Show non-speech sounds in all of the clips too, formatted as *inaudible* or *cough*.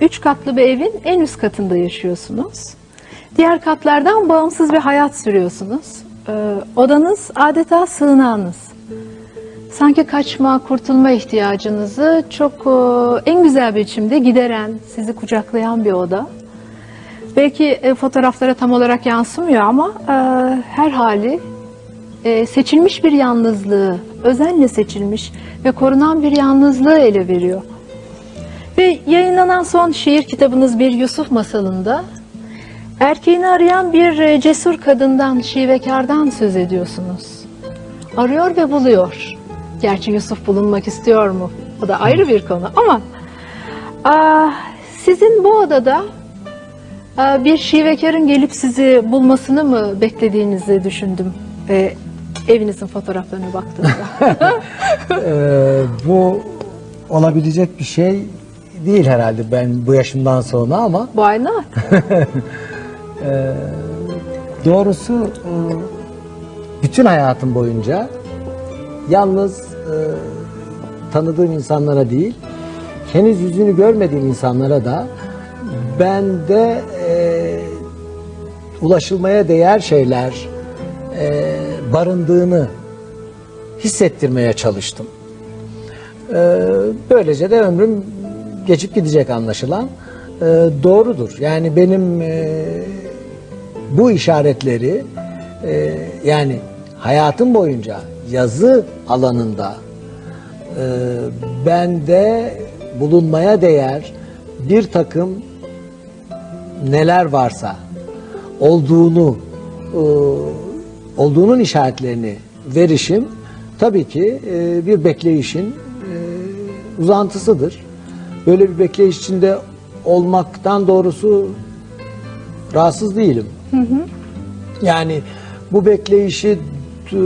Üç katlı bir evin en üst katında yaşıyorsunuz. Diğer katlardan bağımsız bir hayat sürüyorsunuz. Ee, odanız adeta sığınağınız. Sanki kaçma, kurtulma ihtiyacınızı çok e, en güzel biçimde gideren, sizi kucaklayan bir oda. Belki e, fotoğraflara tam olarak yansımıyor ama e, her hali e, seçilmiş bir yalnızlığı, özenle seçilmiş ve korunan bir yalnızlığı ele veriyor. Ve yayınlanan son şiir kitabınız Bir Yusuf Masalında erkeğini arayan bir e, cesur kadından, şivekardan söz ediyorsunuz. Arıyor ve buluyor. Gerçi Yusuf bulunmak istiyor mu? O da ayrı bir konu ama aa, sizin bu odada aa, bir şivekarın gelip sizi bulmasını mı beklediğinizi düşündüm. E, evinizin fotoğraflarına baktığımda. Ee, *laughs* bu olabilecek bir şey değil herhalde ben bu yaşımdan sonra ama Why not? *laughs* doğrusu e, bütün hayatım boyunca yalnız e, tanıdığım insanlara değil henüz yüzünü görmediğim insanlara da bende e, ulaşılmaya değer şeyler e, barındığını hissettirmeye çalıştım. Ee, böylece de ömrüm geçip gidecek anlaşılan. Ee, doğrudur. Yani benim e, bu işaretleri e, yani hayatım boyunca yazı alanında e, bende bulunmaya değer bir takım neler varsa olduğunu e, olduğunun işaretlerini verişim tabii ki e, bir bekleyişin e, uzantısıdır. Böyle bir bekleyiş içinde olmaktan doğrusu rahatsız değilim. Yani bu bekleyişi e,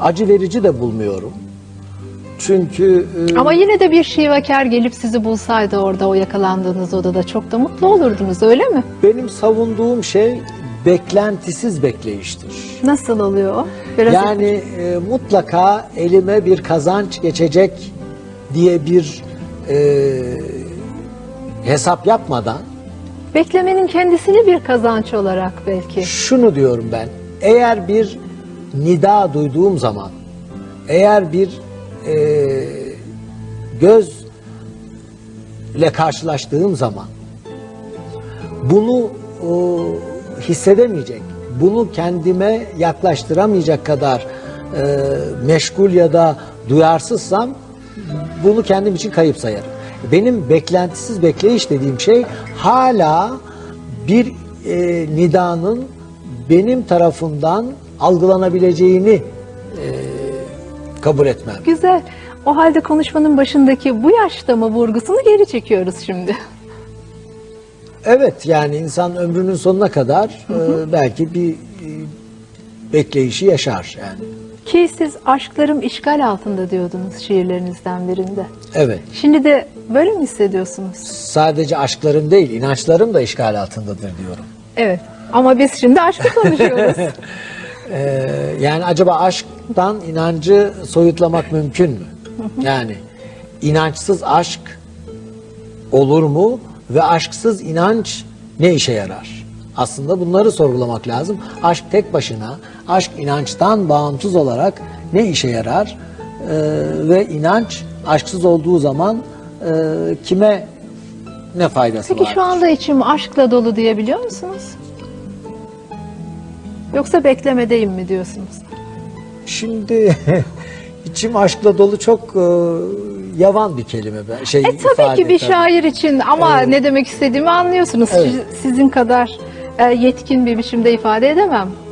acı verici de bulmuyorum. Çünkü e, Ama yine de bir şivakar gelip sizi bulsaydı orada o yakalandığınız odada çok da mutlu olurdunuz öyle mi? benim savunduğum şey beklentisiz bekleyiştir. Nasıl oluyor? Biraz Yani e, mutlaka elime bir kazanç geçecek diye bir e, hesap yapmadan beklemenin kendisini bir kazanç olarak belki. şunu diyorum ben. Eğer bir nida duyduğum zaman, eğer bir e, göz ile karşılaştığım zaman bunu o, hissedemeyecek, bunu kendime yaklaştıramayacak kadar e, meşgul ya da duyarsızsam bunu kendim için kayıp sayarım. Benim beklentisiz bekleyiş dediğim şey hala bir e, nidanın benim tarafından algılanabileceğini e, kabul etmem. Güzel. O halde konuşmanın başındaki bu yaşta mı vurgusunu geri çekiyoruz şimdi. Evet yani insan ömrünün sonuna kadar e, belki bir e, bekleyişi yaşar yani. Ki siz aşklarım işgal altında diyordunuz şiirlerinizden birinde. Evet. Şimdi de böyle mi hissediyorsunuz? Sadece aşklarım değil, inançlarım da işgal altındadır diyorum. Evet. Ama biz şimdi aşkı konuşuyoruz. *laughs* Ee, yani acaba aşktan inancı soyutlamak mümkün mü? Yani inançsız aşk olur mu ve aşksız inanç ne işe yarar? Aslında bunları sorgulamak lazım. Aşk tek başına, aşk inançtan bağımsız olarak ne işe yarar? Ee, ve inanç aşksız olduğu zaman e, kime ne faydası Peki var? şu anda içim aşkla dolu diyebiliyor musunuz? Yoksa beklemedeyim mi diyorsunuz? Şimdi *laughs* içim aşkla dolu çok e, yavan bir kelime şey E tabii ki bir şair için ama ne demek istediğimi anlıyorsunuz. Evet. Siz- Sizin kadar yetkin bir biçimde ifade edemem.